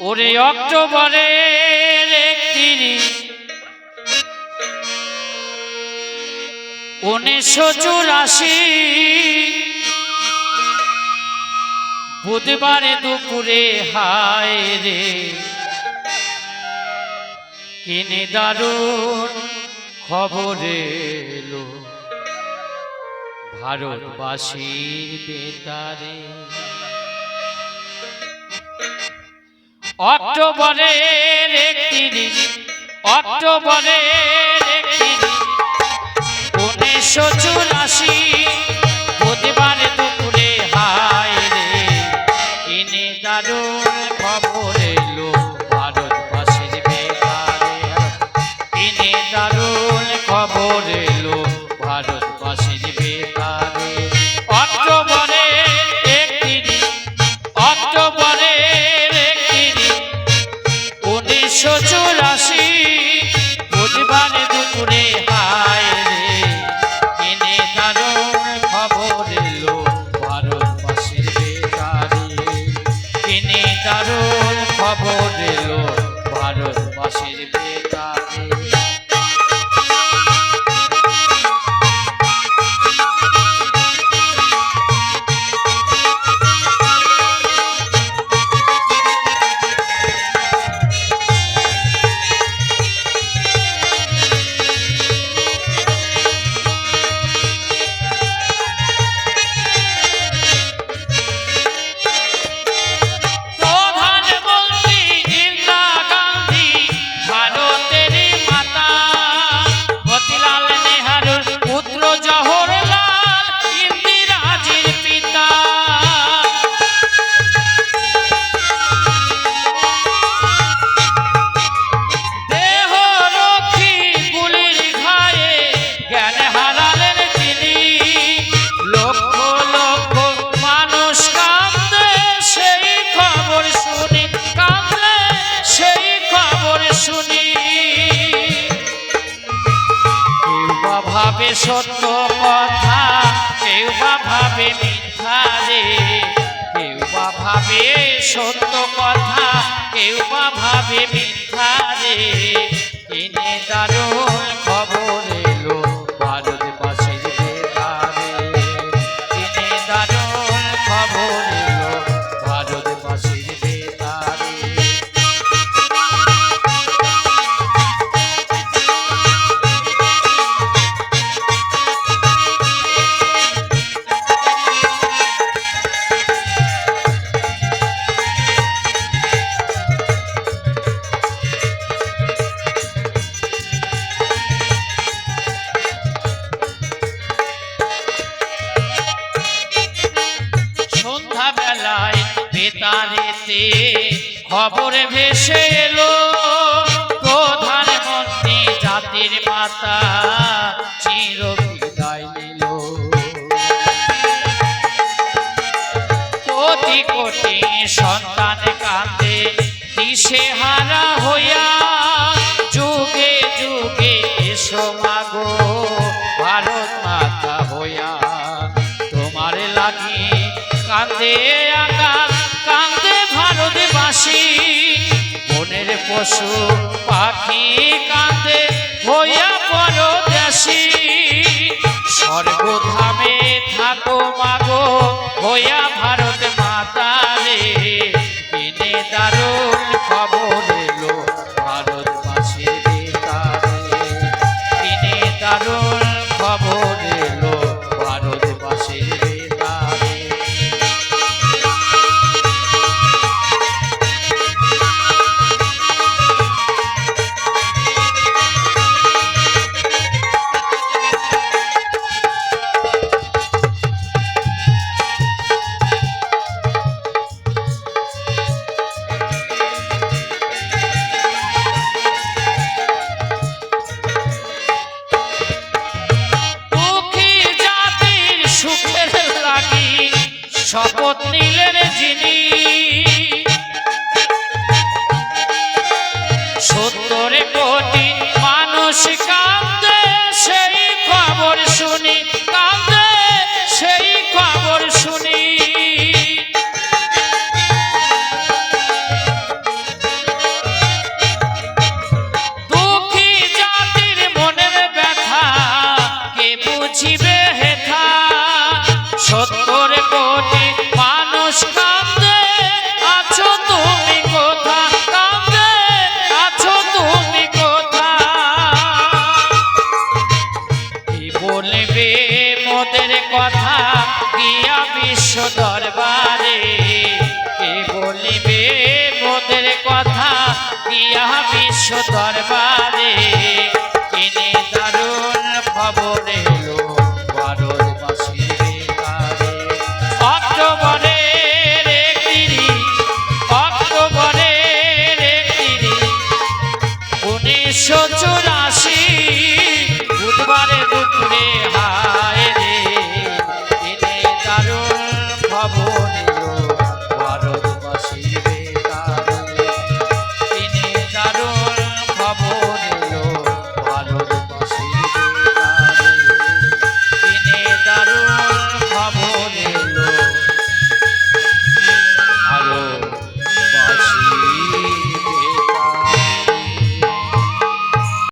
ওরে অক্টোবরের একত্রিশ উনিশশো চুরাশি বুধবারে দুপুরে হায় রে কিনে দারুণ খবর এলো। ভারতবাসীর বেতারে অক্টোবরের একত্রিশ অক্টোবরের একত্রিশ উনিশশো চুরাশি ভাবে সত্য কথা, কেউ বা ভাবে মিথ্যা রে। কেউ বা ভাবে সত্য কথা, কেউ বা ভাবে মিথ্যা রে। বেতারেতে খবর ভেসে এলো, প্রধানমন্ত্রী জাতির মাতা চির বিদায় নিল। কোটি কোটি সন্তান কাঁদে দিশে পশু পাখি কাঁদে হইয়া পরদেশী। স্বর্গধামে থাকো মাগো হইয়া শপথ নিলেন যিনি। সত্তর কোটি মানুষ কান্দে সেই খবর শুনি কান্দে সেই খবর শুনি। দুঃখী জাতির মনের ব্যথা, কে বুঝিবে হে দরবারে কে বলিবে মোদের কথা? গিয়া বিশ্ব দরবারে।